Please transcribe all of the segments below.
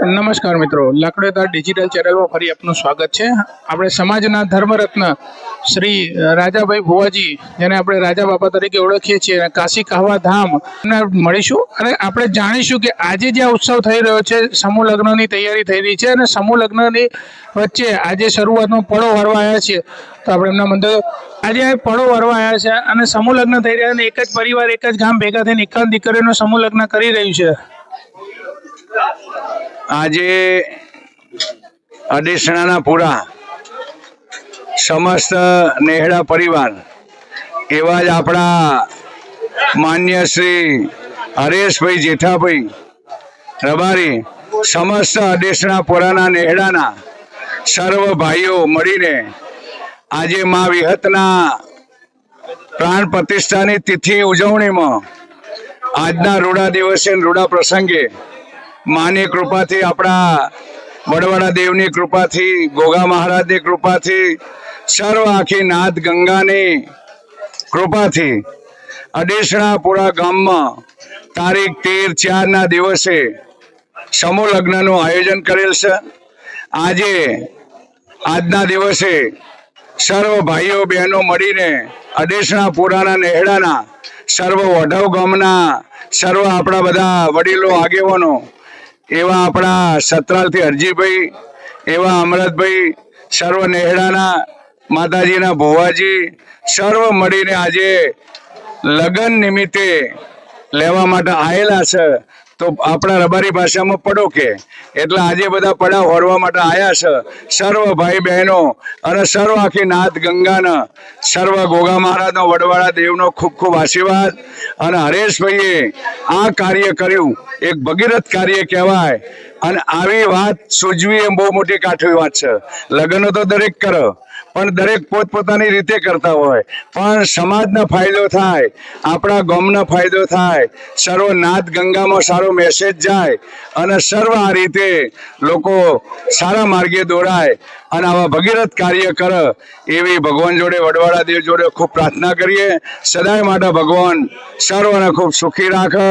નમસ્કાર મિત્રો. લાકડેદાર ડિજિટલ ચેનલમાં ફરી આપનું સ્વાગત છે. આપણે સમાજના ધર્મરત્ન શ્રી રાજાભાઈ ભુવાજી, જેને આપણે રાજા બાપા તરીકે ઓળખીએ છીએ, અને કાશી કહવા ધામ મળીશું અને આપણે જાણીશું કે આજે જે ઉત્સવ થઈ રહ્યો છે, સમૂહ લગ્નની તૈયારી થઈ રહી છે અને સમૂહ લગ્નની વચ્ચે આજે શરૂઆતનો પડો વાળવા આવ્યા છીએ. તો આપણે એમના મંદિર આજે પળો વાળવા આવ્યા છે અને સમૂહ લગ્ન થઈ રહ્યા અને એક જ પરિવાર, એક જ ગામ ભેગા થઈને એક જ દીકરીનો સમૂહ લગ્ન કરી રહ્યું છે. આજે અડીસણાના પૂરા સમસ્ત નેહડા પરિવાર એવા જ આપણા માન્ય શ્રી હરેશભાઈ જેઠાભાઈ રબારી સમસ્ત અડેસણા પુરાના નેહડાના સર્વ ભાઈઓ મળીને આજે મા વિહતના પ્રાણ પ્રતિષ્ઠાની તિથિ ઉજવણીમાં આજના રૂડા દિવસે રૂડા પ્રસંગે માની કૃપાથી આપણા વડવાડા દેવની કૃપાથી, ગોગા મહારાજની કૃપાથી, સર્વ આખી નાથ ગંગાની કૃપાથી અડેસણાપુરા ગામમાં તારીખ તેર ચારના દિવસે સમૂહ લગ્નનું આયોજન કરેલ છે. આજે આજના દિવસે સર્વ ભાઈઓ બહેનો મળીને અડેસણા પુરાના નેહડાના સર્વ વઢવ ગામના સર્વ આપણા બધા વડીલો આગેવાનો એવા આપણા સતરાલથી હરજીભાઈ, એવા અમરતભાઈ, સર્વ નેહડાના માતાજીના ભોવાજી, સર્વ મળીને આજે લગ્ન નિમિત્તે લેવા માટે આવેલા છે. તો આપણા રબારી ભાષામાં પડો કે? એટલે આજે બધા પડા હોરવા માટે આયા છે. સર્વ ભાઈ બહેનો અને સર્વ આખી નાથ ગંગાના, સર્વ ગોગા મહારાજનો, વડવાળા દેવનો ખૂબ ખૂબ આશીર્વાદ. અને હરેશભાઈએ આ કાર્ય કર્યું. એક ભગીરથ કાર્ય કહેવાય. અને આવી વાત સૂજવી એ બહુ મોટી કાઠવી વાત છે. લગ્નો તો દરેક કરો, પણ દરેક પોતપોતાની રીતે કરતા હોય. પણ સમાજનો ફાયદો થાય, આપણા ગામનો ફાયદો થાય, સર્વ નાથ ગંગામાં સારો મેસેજ જાય, અને સર્વ આ રીતે લોકો સારા માર્ગે દોરાય અને આવા ભગીરથ કાર્ય કરે, એવી ભગવાન જોડે વડવાળા દેવ જોડે ખૂબ પ્રાર્થના કરીએ. સદાય માટે ભગવાન સર્વને ખૂબ સુખી રાખે.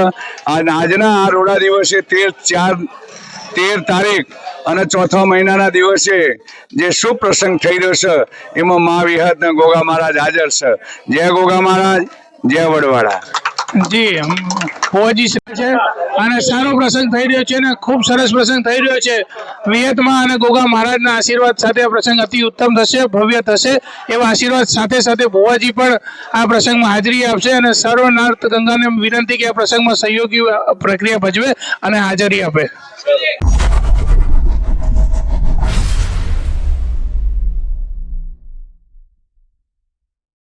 અને આજના આ રોડા દિવસે તેર ચાર તેર તારીખ અને ચોથા મહિનાના દિવસે જે શુભ પ્રસંગ થઈ રહ્યો છે, એમાં મા વિહત ને ગોગા મહારાજ હાજર છે. જય ગોગા મહારાજ, જય વડવાળા. જી શ્રી છે અને સારો પ્રસંગ થઈ રહ્યો છે અને ખૂબ સરસ પ્રસંગ થઈ રહ્યો છે. વિયતમાં અને ગોગા મહારાજના આશીર્વાદ સાથે આ પ્રસંગ અતિ ઉત્તમ થશે, ભવ્ય થશે એવા આશીર્વાદ સાથે સાથે ભુવાજી પણ આ પ્રસંગમાં હાજરી આપશે અને સર્વ નાર્થ ગંગાને વિનંતી કે આ પ્રસંગમાં સહયોગી પ્રક્રિયા ભજવે અને હાજરી આપે.